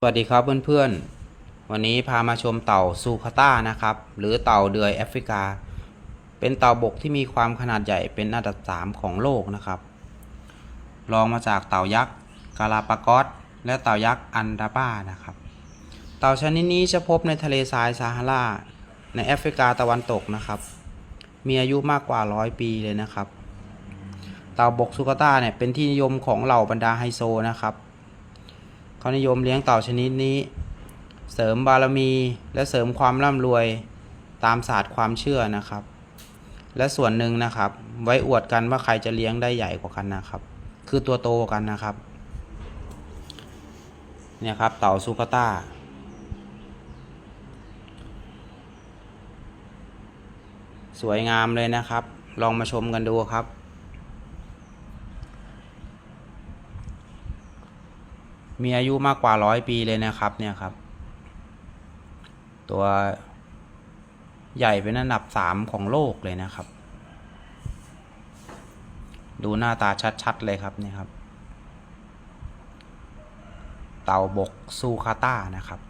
สวัสดีครับเพื่อนๆ วันนี้พามาชมเต่าซูคาต้านะครับ หรือเต่าเดือยแอฟริกา เป็นเต่าบกที่มีความขนาดใหญ่เป็นอันดับสามของโลกนะครับรองมาจากเต่ายักษ์กาลาปากอสและเต่ายักษ์อันดาบ้านะครับ เต่าชนิดนี้จะพบในทะเลทรายซาฮาราในแอฟริกาตะวันตกนะครับ มีอายุมากกว่าร้อยปีเลยนะครับ เต่าบกซูคาต้าเนี่ยเป็นที่นิยมของเหล่าบรรดาไฮโซนะครับ เขานิยมเลี้ยงเต่าชนิดนี้ เสริมบารมีและเสริมความร่ำรวยตามศาสตร์ความเชื่อนะครับ และส่วนหนึ่งนะครับ ไว้อวดกันว่าใครจะเลี้ยงได้ใหญ่กว่ากันนะครับ คือตัวโตกว่ากันนะครับเนี่ยครับเต่าซูคาต้าสวยงามเลยนะครับ ลองมาชมกันดูครับ มีอายุมากกว่าร้อยปีเลยนะครับเนี่ยครับ ตัวใหญ่เป็นอันดับสามของโลกเลยนะครับ ดูหน้าตาชัดๆเลยครับเนี่ยครับ เต่าบกซูคาต้านะครับ